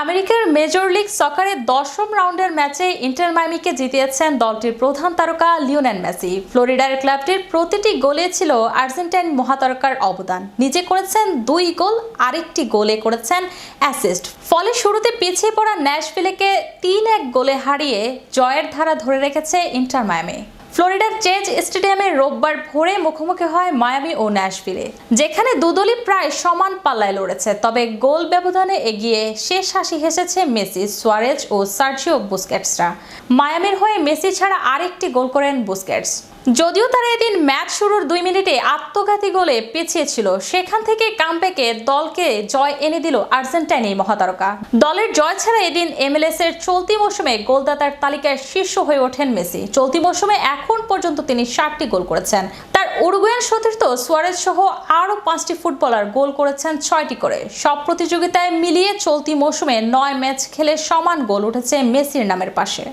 আমেরিকার major league সকারের দশম রাউন্ডের ম্যাচে ইন্টার মাইমিকে জিতিয়েছেন দলটির প্রধান তারকা লিওনেল মেসি। ফ্লোরিডার ক্লাবটির প্রতিটি গোলে ছিল আর্জেন্টাইন মহাতারকার অবদান। নিজে করেছেন দুই গোল, আরেকটি গোলে করেছেন অ্যাসিস্ট। ফলে শুরুতে পিছিয়ে পড়া ন্যাশভিলেকে তিন এক গোলে হারিয়ে জয়ের ধারা ধরে রেখেছে ইন্টার মায়ামি। ফ্লোরিডার চেজ স্টেডিয়ামে রোববার ভোরে মুখোমুখি হয় মায়ামি ও ন্যাশভিলে, যেখানে দুদলই প্রায় সমান পাল্লায় লড়েছে। তবে গোল ব্যবধানে এগিয়ে শেষ হাসি হেসেছে মেসি, সোয়ারেজ ও সার্জিও বুস্কেটসরা। মায়ামির হয়ে মেসি ছাড়া আরেকটি গোল করেন বুস্কেটস। যদিও তারা এদিন ম্যাচ শুরুর দুই মিনিটে আত্মঘাতী গোলে পিছিয়ে ছিল, সেখান থেকে কামব্যাকে দলকে জয় এনে দিল আর্জেন্টাইন এই মহাতারকা। দলের জয় ছাড়া এদিন এমএলএস এর চলতি মৌসুমে গোলদাতার তালিকায় শীর্ষ হয়ে ওঠেন মেসি। চলতি মৌসুমে এখন পর্যন্ত তিনি ষাটটি গোল করেছেন। তার উরুগুয়ান সতীর্থ সুয়ারেজ সহ আরও পাঁচটি ফুটবলার গোল করেছেন ছয়টি করে। সব প্রতিযোগিতায় মিলিয়ে চলতি মৌসুমে নয় ম্যাচ খেলে সমান গোল উঠেছে মেসির নামের পাশে।